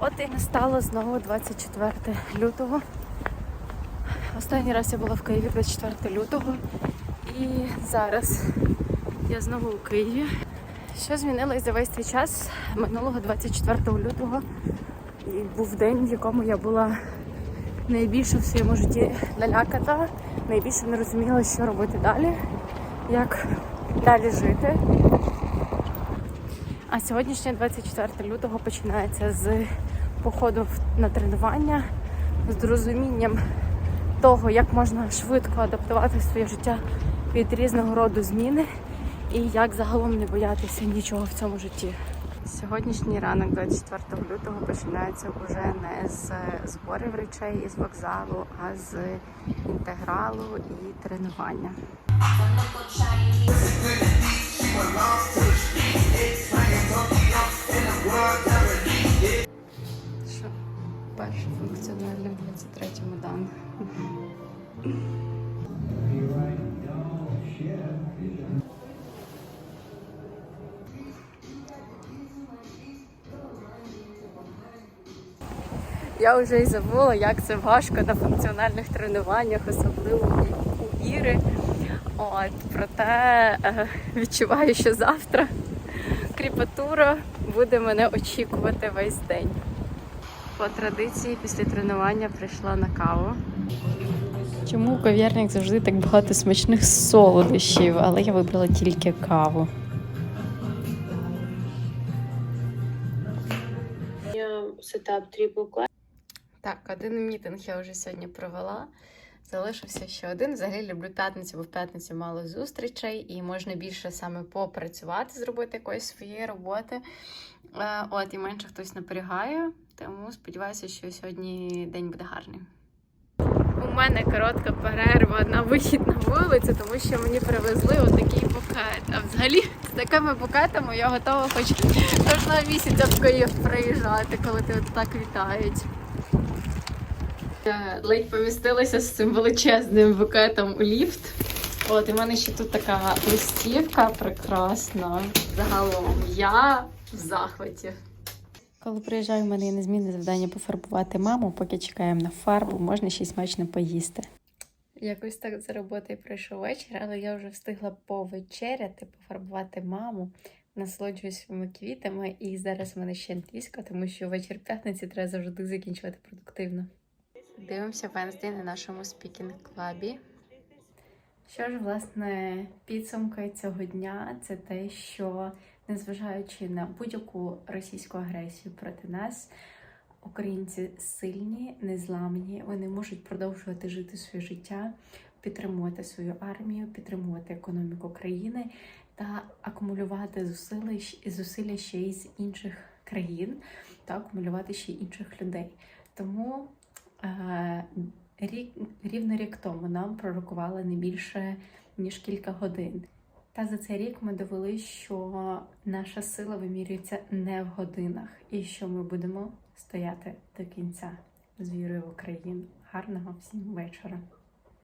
От і настало знову 24 лютого. Останній раз я була в Києві 24 лютого. І зараз я знову у Києві. Що змінилось за весь цей час минулого 24 лютого? І був день, в якому я була найбільше в своєму житті налякана, найбільше не розуміла, що робити далі, як далі жити. А сьогоднішнє 24 лютого починається з походу на тренування, з розумінням того, як можна швидко адаптувати своє життя від різного роду зміни і як загалом не боятися нічого в цьому житті. Сьогоднішній ранок, 24 лютого, починається вже не з зборів речей із вокзалу, а з інтегралу і тренування. Перше функціональне в 23-му дан. Я вже і забула, як це важко на функціональних тренуваннях, особливо у Іри. От, проте е, відчуваю, що завтра кріпатура буде мене очікувати весь день. По традиції після тренування прийшла на каву. Чому у кав'ярнях завжди так багато смачних солодощів, але я вибрала тільки каву. сетап Class. Так, один мітинг я вже сьогодні провела. Залишився ще один. Взагалі люблю п'ятницю, бо в п'ятницю мало зустрічей, і можна більше саме попрацювати, зробити якоїсь своєї роботи. Е, От, і менше хтось наперегає. Тому сподіваюся, що сьогодні день буде гарний. У мене коротка перерва на вихід на вулицю, тому що мені привезли отакий букет. А взагалі з такими букетами я готова хоч кожного місяця в Київ приїжджати, коли от так вітають. Я ледь помістилася з цим величезним букетом у ліфт. От, і в мене ще тут така листівка прекрасна. Загалом я в захваті. Коли приїжджаю, в мене є незмінне завдання пофарбувати маму, поки чекаємо на фарбу, можна ще й смачно поїсти. Якось так за роботою пройшов вечір, але я вже встигла повечеряти, пофарбувати маму, насолоджуюсь своїми квітами, і зараз в мене ще англійська, тому що вечір п'ятниці треба завжди закінчувати продуктивно. Дивимося Венздей на нашому спікінг клабі. Що ж, власне, підсумки цього дня це те, що незважаючи на будь-яку російську агресію проти нас, українці сильні, незламні, вони можуть продовжувати жити своє життя, підтримувати свою армію, підтримувати економіку країни та акумулювати зусилля, зусилля ще й з інших країн та акумулювати ще й інших людей. Тому рік, рівно рік тому нам пророкували не більше ніж кілька годин. Та за цей рік ми довели, що наша сила вимірюється не в годинах, і що ми будемо стояти до кінця з вірою в Україну. Гарного всім вечора!